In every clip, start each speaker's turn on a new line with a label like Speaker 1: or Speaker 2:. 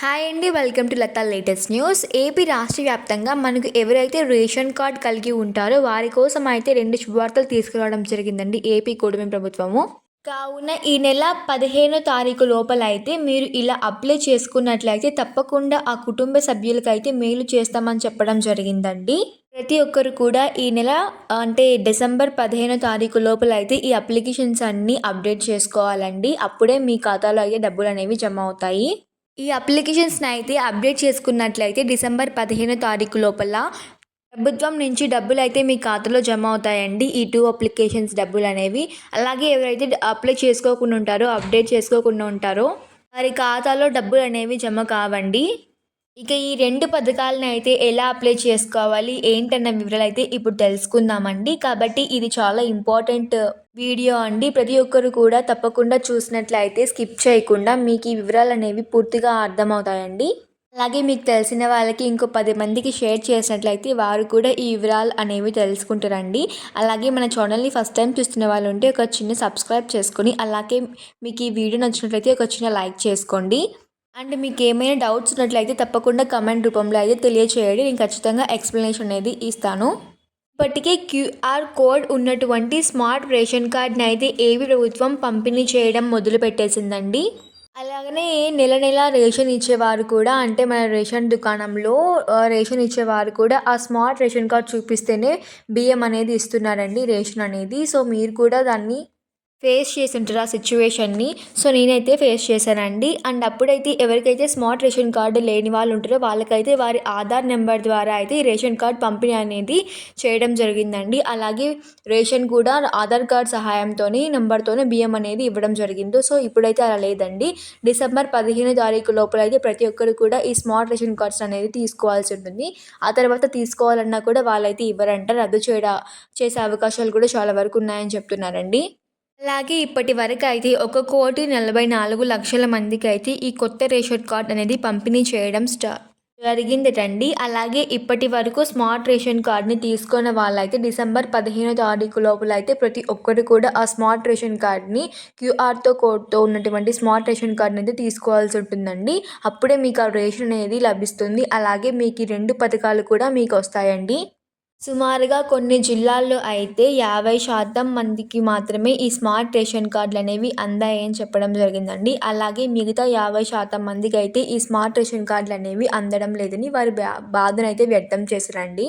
Speaker 1: Hi అండి welcome to Latha latest news AP రాష్ట్ర వ్యాప్తంగా మనకు ఎవరైతే రేషన్ కార్డ్ కలిగి ఉంటారో వారి కోసం అయితే రెండు శుభవార్తలు తీసుకురావడం జరిగిందండి ఏపీ కూటమి ప్రభుత్వము. కావున ఈ నెల పదిహేనో తారీఖు లోపల అయితే మీరు ఇలా అప్లై చేసుకున్నట్లయితే తప్పకుండా ఆ కుటుంబ సభ్యులకైతే మేలు చేస్తామని చెప్పడం జరిగిందండి. ప్రతి ఒక్కరు కూడా ఈ నెల అంటే డిసెంబర్ పదిహేనో తారీఖు లోపల అయితే ఈ అప్లికేషన్స్ అన్నీ అప్డేట్ చేసుకోవాలండి. అప్పుడే మీ ఖాతాలో అయితే డబ్బులు అనేవి జమ అవుతాయి. ఈ అప్లికేషన్స్ని అయితే అప్డేట్ చేసుకున్నట్లయితే డిసెంబర్ పదిహేను తారీఖు లోపల ప్రభుత్వం నుంచి డబ్బులు అయితే మీ ఖాతాలో జమ అవుతాయండి. ఈ టూ అప్లికేషన్స్ డబ్బులు అనేవి. అలాగే ఎవరైతే అప్లై చేసుకోకుండా ఉంటారో అప్డేట్ చేసుకోకుండా ఉంటారో వారి ఖాతాలో డబ్బులు అనేవి జమ కావండి. ఇక ఈ రెండు పథకాలను అయితే ఎలా అప్లై చేసుకోవాలి ఏంటన్న వివరాలు అయితే ఇప్పుడు తెలుసుకుందామండి. కాబట్టి ఇది చాలా ఇంపార్టెంట్ వీడియో అండి. ప్రతి ఒక్కరు కూడా తప్పకుండా చూసినట్లయితే స్కిప్ చేయకుండా మీకు ఈ వివరాలు అనేవి పూర్తిగా అర్థమవుతాయండి. అలాగే మీకు తెలిసిన వాళ్ళకి ఇంకో పది మందికి షేర్ చేసినట్లయితే వారు కూడా ఈ వివరాలు అనేవి తెలుసుకుంటారండి. అలాగే మన ఛానల్ని ఫస్ట్ టైం చూస్తున్న వాళ్ళు ఉంటే ఒక చిన్న సబ్స్క్రైబ్ చేసుకొని అలాగే మీకు ఈ వీడియో నచ్చినట్లయితే ఒక చిన్న లైక్ చేసుకోండి. అండ్ మీకు ఏమైనా డౌట్స్ ఉన్నట్లయితే తప్పకుండా కమెంట్ రూపంలో అయితే తెలియచేయండి. నేను ఖచ్చితంగా ఎక్స్ప్లెనేషన్ అనేది ఇస్తాను. ఇప్పటికే క్యూఆర్ కోడ్ ఉన్నటువంటి స్మార్ట్ రేషన్ కార్డ్ని అయితే ఏవి ప్రభుత్వం పంపిణీ చేయడం మొదలు పెట్టేసిందండి. అలాగనే నెల నెల రేషన్ ఇచ్చేవారు కూడా అంటే మన రేషన్ దుకాణంలో రేషన్ ఇచ్చేవారు కూడా ఆ స్మార్ట్ రేషన్ కార్డ్ చూపిస్తేనే బియ్యం అనేది ఇస్తున్నారండి రేషన్ అనేది. సో మీరు కూడా దాన్ని ఫేస్ చేసి ఉంటారు ఆ సిచ్యువేషన్ని. సో నేనైతే ఫేస్ చేశానండి. అండ్ అప్పుడైతే ఎవరికైతే స్మార్ట్ రేషన్ కార్డు లేని వాళ్ళు ఉంటారో వాళ్ళకైతే వారి ఆధార్ నెంబర్ ద్వారా అయితే ఈ రేషన్ కార్డ్ పంపిణీ అనేది చేయడం జరిగిందండి. అలాగే రేషన్ కూడా ఆధార్ కార్డ్ సహాయంతో నెంబర్తోనే బియ్యం అనేది ఇవ్వడం జరిగింది. సో ఇప్పుడైతే అలా లేదండి. డిసెంబర్ పదిహేను తారీఖు లోపల అయితే ప్రతి ఒక్కరు కూడా ఈ స్మార్ట్ రేషన్ కార్డ్స్ అనేది తీసుకోవాల్సి ఉంటుంది. ఆ తర్వాత తీసుకోవాలన్నా కూడా వాళ్ళైతే ఇవ్వరంట. రద్దు చేయడం చేసే అవకాశాలు కూడా చాలా వరకు ఉన్నాయని చెప్తున్నారండి. అలాగే ఇప్పటి వరకు అయితే ఒక కోటి నలభై నాలుగు లక్షల మందికి అయితే ఈ కొత్త రేషన్ కార్డ్ అనేది పంపిణీ చేయడం స్టా జరిగిందిటండి అలాగే ఇప్పటి వరకు స్మార్ట్ రేషన్ కార్డ్ని తీసుకున్న వాళ్ళైతే డిసెంబర్ పదిహేనో తారీఖు లోపల అయితే ప్రతి ఒక్కరు కూడా ఆ స్మార్ట్ రేషన్ కార్డ్ని క్యూఆర్తో కోడ్తో ఉన్నటువంటి స్మార్ట్ రేషన్ కార్డ్ని అయితే తీసుకోవాల్సి ఉంటుందండి. అప్పుడే మీకు ఆ రేషన్ అనేది లభిస్తుంది. అలాగే మీకు ఈ రెండు పథకాలు కూడా మీకు వస్తాయండి. సుమారుగా కొన్ని జిల్లాల్లో అయితే యాభై శాతం మందికి మాత్రమే ఈ స్మార్ట్ రేషన్ కార్డులు అనేవి అందాయని చెప్పడం జరిగిందండి. అలాగే మిగతా యాభై శాతం మందికి అయితే ఈ స్మార్ట్ రేషన్ కార్డులు అనేవి అందడం లేదని వారి బా బాధనైతే వ్యక్తం చేశారండి.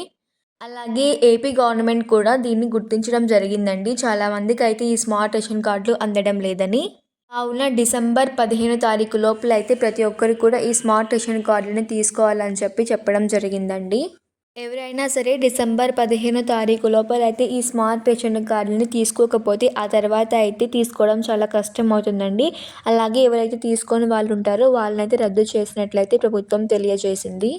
Speaker 1: అలాగే ఏపీ గవర్నమెంట్ కూడా దీన్ని గుర్తించడం జరిగిందండి. చాలామందికి అయితే ఈ స్మార్ట్ రేషన్ కార్డులు అందడం లేదని. కావున డిసెంబర్ పదిహేను తారీఖు లోపల అయితే ప్రతి ఒక్కరు కూడా ఈ స్మార్ట్ రేషన్ కార్డులను తీసుకోవాలని చెప్పి చెప్పడం జరిగిందండి. ఎవరైనా సరే డిసెంబర్ పదిహేనో తారీఖు లోపల అయితే ఈ స్మార్ట్ రేషన్ కార్డుని తీసుకోకపోతే ఆ తర్వాత అయితే తీసుకోవడం చాలా కష్టం అవుతుందండి అలాగే ఎవరైతే తీసుకొని వాళ్ళు ఉంటారో వాళ్ళనైతే రద్దు చేసినట్లయితే ప్రభుత్వం తెలియజేసింది.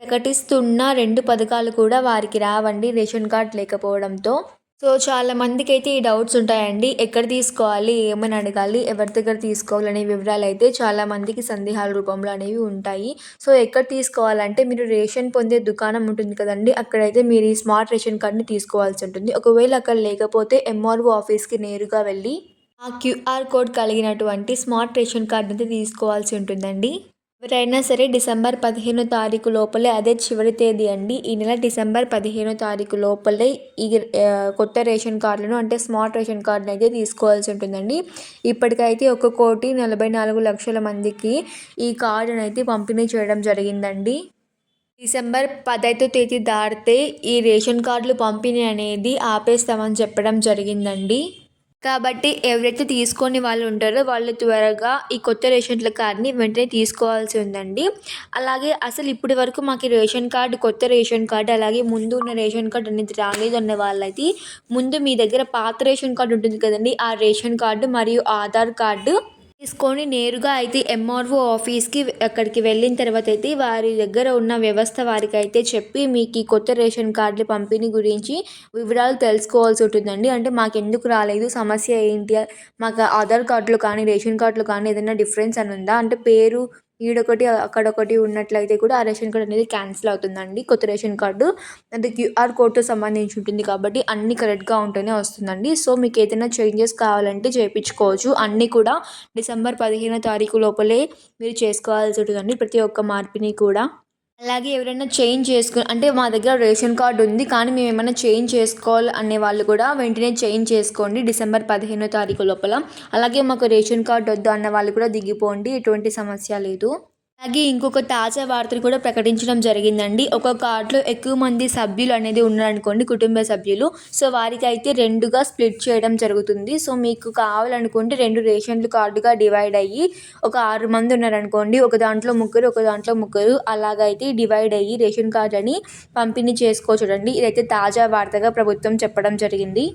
Speaker 1: ప్రకటిస్తున్న రెండు పథకాలు కూడా వారికి రావండి రేషన్ కార్డ్ లేకపోవడంతో. సో చాలా మందికి అయితే ఈ డౌట్స్ ఉంటాయండి. ఎక్కడ తీసుకోవాలి? ఏమని అడగాలి? ఎవరి దగ్గర తీసుకోవాలి? అనే వివరాలు అయితే చాలా మందికి సందేహాల రూపంలో అనేవి ఉంటాయి. సో ఎక్కడ తీసుకోవాలంటే మీరు రేషన్ పొందే దుకాణం ఉంటుంది కదండి. అక్కడైతే మీరు ఈ స్మార్ట్ రేషన్ కార్డ్ని తీసుకోవాల్సి ఉంటుంది. ఒకవేళ అక్కడ లేకపోతే ఎంఆర్ఓ ఆఫీస్కి నేరుగా వెళ్ళి ఆ క్యూఆర్ కోడ్ కలిగినటువంటి స్మార్ట్ రేషన్ కార్డ్ అయితే తీసుకోవాల్సి ఉంటుందండి. ఎవరైనా సరే డిసెంబర్ పదిహేనో తారీఖు లోపలే అదే చివరి తేదీ అండి. ఈ నెల డిసెంబర్ పదిహేనో తారీఖు లోపలే ఈ కొత్త రేషన్ కార్డులను అంటే స్మార్ట్ రేషన్ కార్డును అయితే తీసుకోవాల్సి ఉంటుందండి. ఇప్పటికైతే ఒక కోటి నలభై నాలుగు లక్షల మందికి ఈ కార్డును అయితే పంపిణీ చేయడం జరిగిందండి. డిసెంబర్ పదైదో తేదీ దాటితే ఈ రేషన్ కార్డులు పంపిణీ అనేది ఆపేస్తామని చెప్పడం జరిగిందండి. కాబట్టి ఎవరైతే తీసుకొని వాళ్ళు ఉంటారో వాళ్ళు త్వరగా ఈ కొత్త రేషన్ కార్డ్ని వెంటనే తీసుకోవాల్సి ఉందండి. అలాగే అసలు ఇప్పటి వరకు మాకు రేషన్ కార్డు కొత్త రేషన్ కార్డు అలాగే ముందు ఉన్న రేషన్ కార్డు అనేది రాలేదు అన్న వాళ్ళైతే ముందు మీ దగ్గర పాత రేషన్ కార్డు ఉంటుంది కదండి. ఆ రేషన్ కార్డు మరియు ఆధార్ కార్డు తీసుకొని నేరుగా అయితే ఎంఆర్ఓ ఆఫీస్కి అక్కడికి వెళ్ళిన తర్వాత అయితే వారి దగ్గర ఉన్న వ్యవస్థ వారికి అయితే చెప్పి మీకు ఈ కొత్త రేషన్ కార్డుల పంపిణీ గురించి వివరాలు తెలుసుకోవాల్సి ఉంటుందండి. అంటే మాకు ఎందుకు రాలేదు? సమస్య ఏంటి? మాకు ఆధార్ కార్డులో కానీ రేషన్ కార్డులో కానీ ఏదైనా డిఫరెన్స్ అని ఉందా? అంటే పేరు ఈడొకటి అక్కడొకటి ఉన్నట్లయితే కూడా ఆ రేషన్ కార్డ్ అనేది క్యాన్సిల్ అవుతుందండి. కొత్త రేషన్ కార్డు అది క్యూఆర్ కోడ్తో సంబంధించి ఉంటుంది కాబట్టి అన్నీ కరెక్ట్గా ఉంటేనే వస్తుందండి. సో మీకు ఏదైనా చేంజెస్ కావాలంటే చేయించుకోవచ్చు. అన్నీ కూడా డిసెంబర్ పదిహేనో తారీఖు లోపలే మీరు చేసుకోవాల్సి ఉంటుందండి. ప్రతి ఒక్క మార్పుని కూడా. అలాగే ఎవరైనా చేంజ్ చేసుకు అంటే మా దగ్గర రేషన్ కార్డు ఉంది కానీ మేము ఏమైనా చేంజ్ చేసుకోవాలి అనే వాళ్ళు కూడా వెంటనే చేంజ్ చేసుకోండి డిసెంబర్ పదిహేనో తారీఖు లోపల. అలాగే మాకు రేషన్ కార్డు వద్దు అన్న వాళ్ళు కూడా దిగిపోండి ఎటువంటి సమస్య లేదు. అలాగే ఇంకొక తాజా వార్తలు కూడా ప్రకటించడం జరిగిందండి. ఒక కార్డులో ఎక్కువ మంది సభ్యులు అనేది ఉన్నారనుకోండి కుటుంబ సభ్యులు. సో వారికి అయితే రెండుగా స్ప్లిట్ చేయడం జరుగుతుంది. సో మీకు కావాలనుకుంటే రెండు రేషన్లు కార్డుగా డివైడ్ అయ్యి ఒక ఆరు మంది ఉన్నారనుకోండి ఒక దాంట్లో ముగ్గురు ఒక దాంట్లో ముగ్గురు అలాగైతే డివైడ్ అయ్యి రేషన్ కార్డుని పంపిణీ చేసుకోవచ్చు చూడండి. ఇదైతే తాజా వార్తగా ప్రభుత్వం చెప్పడం జరిగింది.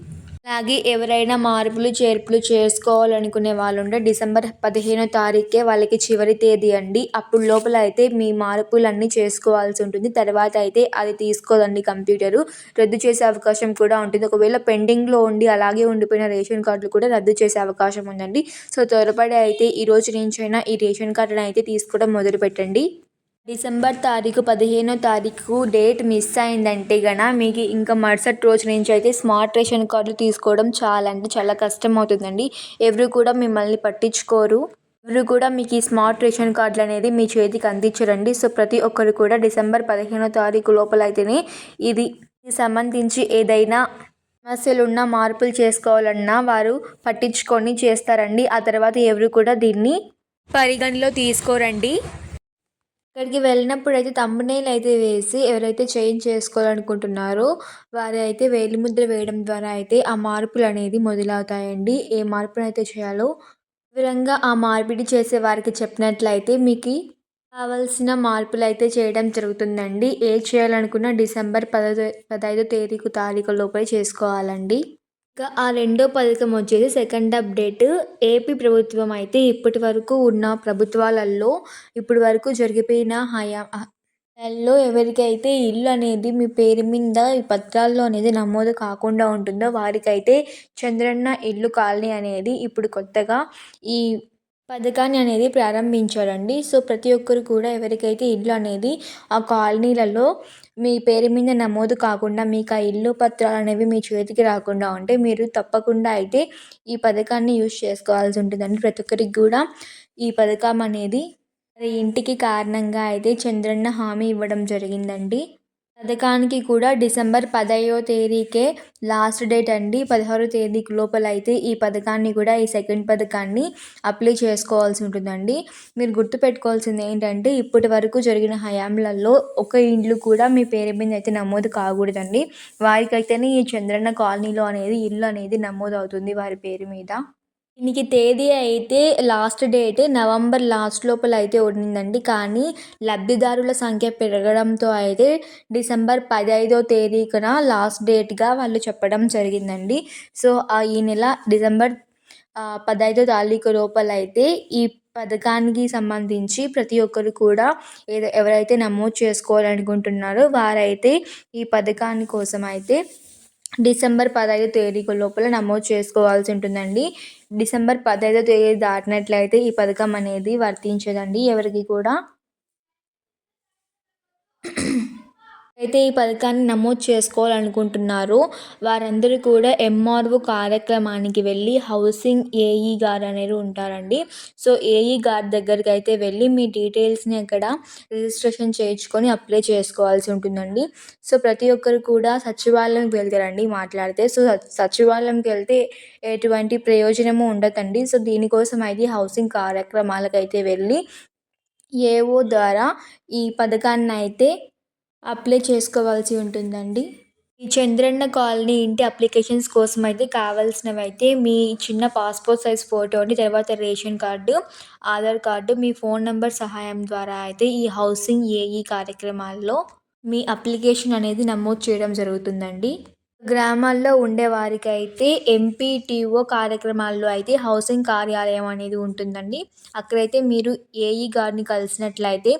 Speaker 1: అలాగే ఎవరైనా మార్పులు చేర్పులు చేసుకోవాలనుకునే వాళ్ళు ఉంటే డిసెంబర్ పదిహేనో తారీఖే వాళ్ళకి చివరి తేదీ అండి. అప్పుడు లోపల అయితే మీ మార్పులన్నీ చేసుకోవాల్సి ఉంటుంది. తర్వాత అయితే అది తీసుకోదండి కంప్యూటరు. రద్దు చేసే అవకాశం కూడా ఉంటుంది. ఒకవేళ పెండింగ్లో ఉండి అలాగే ఉండిపోయిన రేషన్ కార్డులు కూడా రద్దు చేసే అవకాశం ఉందండి. సో త్వరపడి అయితే ఈ రోజు నుంచైనా ఈ రేషన్ కార్డును అయితే తీసుకోవడం మొదలుపెట్టండి. డిసెంబర్ తారీఖు పదిహేనో తారీఖు డేట్ మిస్ అయిందంటే గన మీకు ఇంకా మరుసటి రోజు నుంచి అయితే స్మార్ట్ రేషన్ కార్డులు తీసుకోవడం చాలా అంటే చాలా కష్టం అవుతుందండి ఎవరు కూడా మిమ్మల్ని పట్టించుకోరు. ఎవరు కూడా మీకు ఈ స్మార్ట్ రేషన్ కార్డులు అనేది మీ చేతికి అందించరండి. సో ప్రతి ఒక్కరు కూడా డిసెంబర్ పదిహేనో తారీఖు లోపల అయితేనే ఇది సంబంధించి ఏదైనా సమస్యలున్న మార్పులు చేసుకోవాలన్నా వారు పట్టించుకొని చేస్తారండి. ఆ తర్వాత ఎవరు కూడా దీన్ని పరిగణలో తీసుకోరండి. అక్కడికి వెళ్ళినప్పుడు అయితే తమ్మునేలు అయితే వేసి ఎవరైతే చేంజ్ చేసుకోవాలనుకుంటున్నారో వారు అయితే వేలిముద్ర వేయడం ద్వారా అయితే ఆ మార్పులు అనేది మొదలవుతాయండి. ఏ మార్పును అయితే చేయాలో వివరంగా ఆ మార్పిడి చేసే వారికి చెప్పినట్లయితే మీకు కావాల్సిన మార్పులు అయితే చేయడం జరుగుతుందండి. ఏ చేయాలనుకున్న డిసెంబర్ పదహైదు పదహైదో తేదీకు తారీఖు లోపల చేసుకోవాలండి. ఇంకా ఆ రెండో పథకం వచ్చేసి సెకండ్ అప్డేట్ ఏపీ ప్రభుత్వం అయితే ఇప్పటి వరకు ఉన్న ప్రభుత్వాలలో ఇప్పటి వరకు జరిగిపోయిన హయా లో ఎవరికైతే ఇల్లు అనేది మీ పేరు మీద ఈ పత్రాల్లో అనేది నమోదు కాకుండా ఉంటుందో వారికైతే చంద్రన్న ఇల్లు కాలనీ అనేది ఇప్పుడు కొత్తగా ఈ పథకాన్ని అనేది ప్రారంభించారండి. సో ప్రతి ఒక్కరు కూడా ఎవరికైతే ఇల్లు అనేది ఆ కాలనీలలో మీ పేరు మీద నమోదు కాకుండా మీకు ఆ ఇల్లు పత్రాలు అనేవి మీ చేతికి రాకుండా ఉంటే మీరు తప్పకుండా అయితే ఈ పథకాన్ని యూజ్ చేసుకోవాల్సి ఉంటుందండి. ప్రతి ఒక్కరికి కూడా ఈ పథకం అనేది ఇంటికి కారణంగా అయితే చంద్రన్న హామీ ఇవ్వడం జరిగిందండి. పథకానికి కూడా డిసెంబర్ పదహైదో తేదీకే లాస్ట్ డేట్ అండి. పదహారో తేదీకి లోపల అయితే ఈ పథకాన్ని కూడా ఈ సెకండ్ పథకాన్ని అప్లై చేసుకోవాల్సి ఉంటుందండి. మీరు గుర్తుపెట్టుకోవాల్సింది ఏంటంటే ఇప్పటి వరకు జరిగిన హయాంలలో ఒక ఇండ్లు కూడా మీ పేరు మీద అయితే నమోదు కాకూడదండి. వారికైతేనే ఈ చంద్రన్న కాలనీలో అనేది ఇల్లు అనేది నమోదు అవుతుంది వారి పేరు మీద. దీనికి తేదీ అయితే లాస్ట్ డేట్ నవంబర్ లాస్ట్ లోపల అయితే ఉండిందండి. కానీ లబ్ధిదారుల సంఖ్య పెరగడంతో అయితే డిసెంబర్ పదహైదో తేదీకున లాస్ట్ డేట్గా వాళ్ళు చెప్పడం జరిగిందండి. సో ఈ నెల డిసెంబర్ పదహైదో తారీఖు లోపల అయితే ఈ పథకానికి సంబంధించి ప్రతి ఒక్కరు కూడా ఏదో ఎవరైతే నమోదు చేసుకోవాలనుకుంటున్నారో వారైతే ఈ పథకాన్ని కోసం అయితే డిసెంబర్ పదహైదు తేదీ లోపల నమోదు చేసుకోవాల్సి ఉంటుందండి. డిసెంబర్ పదహైదో తేదీ దాటినట్లయితే ఈ పథకం అనేది వర్తించదండి. ఎవరికి కూడా అయితే ఈ పథకాన్ని నమోదు చేసుకోవాలనుకుంటున్నారో వారందరూ కూడా ఎంఆర్ఓ కార్యక్రమానికి వెళ్ళి హౌసింగ్ ఏఈ గారు అనేది ఉంటారండి. సో ఏఈ గారి దగ్గరికి అయితే వెళ్ళి మీ డీటెయిల్స్ని అక్కడ రిజిస్ట్రేషన్ చేయించుకొని అప్లై చేసుకోవాల్సి ఉంటుందండి. సో ప్రతి ఒక్కరు కూడా సచివాలయంకి వెళ్తారండి మాట్లాడితే. సో సచివాలయంకి వెళ్తే ఎటువంటి ప్రయోజనము ఉండదండి. సో దీనికోసం అయితే హౌసింగ్ కార్యక్రమాలకైతే వెళ్ళి ఏఓ ద్వారా ఈ పథకాన్ని అయితే అప్లై చేసుకోవాల్సి ఉంటుందండి. ఈ చంద్రన్న కాలనీ ఇంటి అప్లికేషన్స్ కోసం అయితే కావాల్సినవి అయితే మీ చిన్న పాస్పోర్ట్ సైజ్ ఫోటోని తర్వాత రేషన్ కార్డు ఆధార్ కార్డు మీ ఫోన్ నెంబర్ సహాయం ద్వారా అయితే ఈ హౌసింగ్ ఏఈ కార్యక్రమాల్లో మీ అప్లికేషన్ అనేది నమోదు చేయడం జరుగుతుందండి. గ్రామాల్లో ఉండే వారికి అయితే ఎంపీటీఓ కార్యక్రమాల్లో అయితే హౌసింగ్ కార్యాలయం అనేది ఉంటుందండి. అక్కడైతే మీరు ఏఈ గారిని కలిసినట్లయితే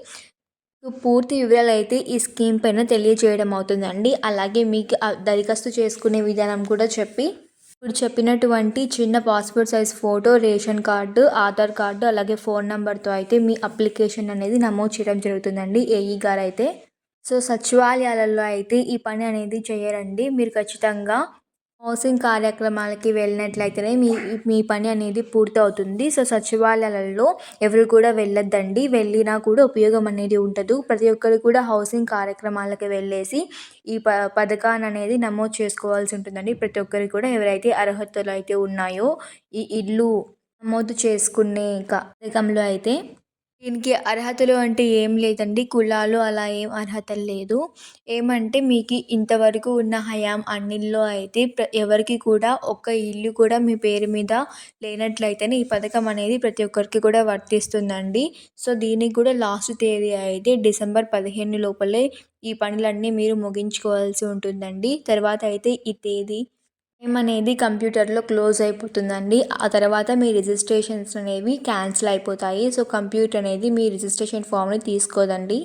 Speaker 1: పూర్తి వివరాలు అయితే ఈ స్కీమ్ పైన తెలియజేయడం అవుతుందండి. అలాగే మీకు దరఖాస్తు చేసుకునే విధానం కూడా చెప్పి ఇప్పుడు చెప్పినటువంటి చిన్న passport size photo ration card Aadhaar card అలాగే ఫోన్ నెంబర్తో అయితే మీ అప్లికేషన్ అనేది నమోదు చేయడం జరుగుతుందండి ఏఈ గారు అయితే. సో సచివాలయాలలో అయితే ఈ పని అనేది చేయరండి. మీరు ఖచ్చితంగా హౌసింగ్ కార్యక్రమాలకి వెళ్ళినట్లయితేనే మీ మీ పని అనేది పూర్తవుతుంది. సో సచివాలయాలలో ఎవరు కూడా వెళ్ళొద్దండి. వెళ్ళినా కూడా ఉపయోగం అనేది ఉండదు. ప్రతి ఒక్కరు కూడా హౌసింగ్ కార్యక్రమాలకి వెళ్ళేసి ఈ ప పథకాన్ని అనేది నమోదు చేసుకోవాల్సి ఉంటుందండి. ప్రతి ఒక్కరికి కూడా ఎవరైతే అర్హతలు అయితే ఉన్నాయో ఈ ఇల్లు నమోదు చేసుకునే పథకంలో అయితే దీనికి అర్హతలు అంటే ఏం లేదండి. కులాలు అలా ఏం అర్హతలు లేదు. ఏమంటే మీకు ఇంతవరకు ఉన్న హయాం అన్నిల్లో అయితే ప్ర ఎవరికి కూడా ఒక్క ఇల్లు కూడా మీ పేరు మీద లేనట్లయితేనే ఈ పథకం అనేది ప్రతి ఒక్కరికి కూడా వర్తిస్తుందండి. సో దీనికి కూడా లాస్ట్ తేదీ అయితే డిసెంబర్ పదిహేను లోపలే ఈ పనులన్నీ మీరు ముగించుకోవాల్సి ఉంటుందండి. తర్వాత అయితే ఈ తేదీ టైం అనేది కంప్యూటర్లో క్లోజ్ అయిపోతుందండి. ఆ తర్వాత మీ రిజిస్ట్రేషన్స్ అనేవి క్యాన్సిల్ అయిపోతాయి. సో కంప్యూటర్ అనేది మీ రిజిస్ట్రేషన్ ఫామ్ని తీసుకోదండి.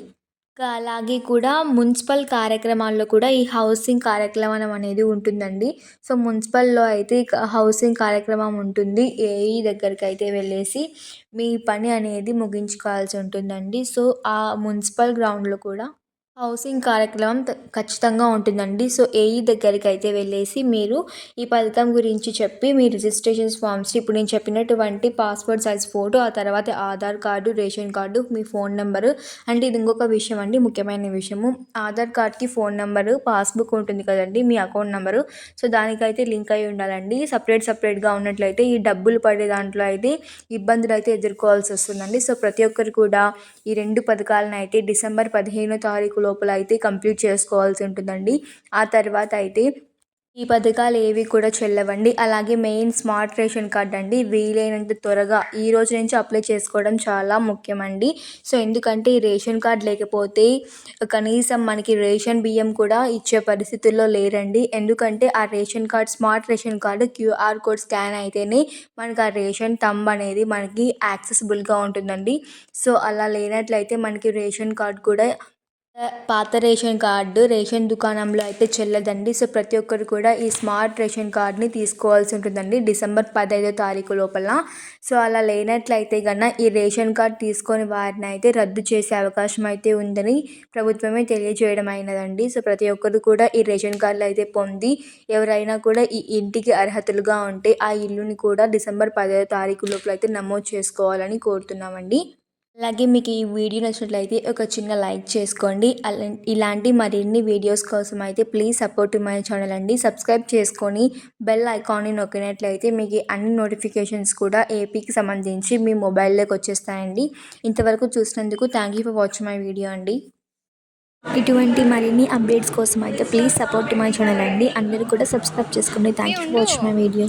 Speaker 1: ఇంకా అలాగే కూడా మున్సిపల్ కార్యక్రమాల్లో కూడా ఈ హౌసింగ్ కార్యక్రమం అనేది ఉంటుందండి. సో మున్సిపల్లో అయితే హౌసింగ్ కార్యక్రమం ఉంటుంది. ఏఈ దగ్గరికి అయితే వెళ్ళేసి మీ పని అనేది ముగించుకోవాల్సి ఉంటుందండి. సో ఆ మున్సిపల్ గ్రౌండ్లో కూడా హౌసింగ్ కార్యక్రమం ఖచ్చితంగా ఉంటుందండి. సో ఏఈ దగ్గరికి అయితే వెళ్ళేసి మీరు ఈ పథకం గురించి చెప్పి మీ రిజిస్ట్రేషన్ ఫామ్స్ ఇప్పుడు నేను చెప్పినటువంటి పాస్పోర్ట్ సైజ్ ఫోటో ఆ తర్వాత ఆధార్ కార్డు రేషన్ కార్డు మీ ఫోన్ నెంబరు అంటే ఇది ఇంకొక విషయం అండి ముఖ్యమైన విషయము. ఆధార్ కార్డ్కి ఫోన్ నెంబరు పాస్బుక్ ఉంటుంది కదండి మీ అకౌంట్ నెంబరు. సో దానికైతే లింక్ అయి ఉండాలండి. సపరేట్ సపరేట్గా ఉన్నట్లయితే ఈ డబ్బులు పడే దాంట్లో అయితే ఇబ్బందులు అయితే ఎదుర్కోవాల్సి వస్తుందండి. సో ప్రతి ఒక్కరు కూడా ఈ రెండు పథకాలను అయితే డిసెంబర్ పదిహేనో తారీఖులో లోపల అయితే కంప్లీట్ చేసుకోవాల్సి ఉంటుందండి. ఆ తర్వాత అయితే ఈ పథకాలు ఏవి కూడా చెల్లవండి. అలాగే మెయిన్ స్మార్ట్ రేషన్ కార్డ్ అండి. వీలైనంత త్వరగా ఈ రోజు నుంచి అప్లై చేసుకోవడం చాలా ముఖ్యమండి. సో ఎందుకంటే ఈ రేషన్ కార్డ్ లేకపోతే కనీసం మనకి రేషన్ బియ్యం కూడా ఇచ్చే పరిస్థితుల్లో లేరండి. ఎందుకంటే ఆ ration card smart ration card QR code scan అయితేనే మనకి ఆ రేషన్ తంబ్ అనేది మనకి యాక్సెసిబుల్గా ఉంటుందండి. సో అలా లేనట్లయితే మనకి రేషన్ కార్డ్ కూడా పాత రేషన్ కార్డు రేషన్ దుకాణంలో అయితే చెల్లదండి. సో ప్రతి ఒక్కరు కూడా ఈ స్మార్ట్ రేషన్ కార్డ్ని తీసుకోవాల్సి ఉంటుందండి డిసెంబర్ పదహైదో తారీఖు లోపల. సో అలా లేనట్లయితే కన్నా ఈ రేషన్ కార్డ్ తీసుకొని వారిని అయితే రద్దు చేసే అవకాశం అయితే ఉందని ప్రభుత్వమే తెలియజేయడం అయినదండి. సో ప్రతి ఒక్కరు కూడా ఈ రేషన్ కార్డులు అయితే పొంది ఎవరైనా కూడా ఈ ఇంటికి అర్హతలుగా ఉంటే ఆ ఇల్లుని కూడా డిసెంబర్ పదహైదో తారీఖు లోపల అయితే నమోదు చేసుకోవాలని కోరుతున్నామండి. అలాగే మీకు ఈ వీడియో నచ్చినట్లయితే ఒక చిన్న లైక్ చేసుకోండి. అలా ఇలాంటి మరిన్ని వీడియోస్ కోసం అయితే ప్లీజ్ సపోర్ట్ మై ఛానల్ అండి. సబ్స్క్రైబ్ చేసుకొని బెల్ ఐకాన్ని నొక్కినట్లయితే మీకు అన్ని నోటిఫికేషన్స్ కూడా ఏపీకి సంబంధించి మీ మొబైల్లోకి వచ్చేస్తాయండి. ఇంతవరకు చూసినందుకు thank you for watch my video అండి. ఇటువంటి మరిన్ని అప్డేట్స్ కోసం అయితే ప్లీజ్ సపోర్ట్ మై ఛానల్ అండి. అందరూ కూడా సబ్స్క్రైబ్ చేసుకోండి thank you for watch my video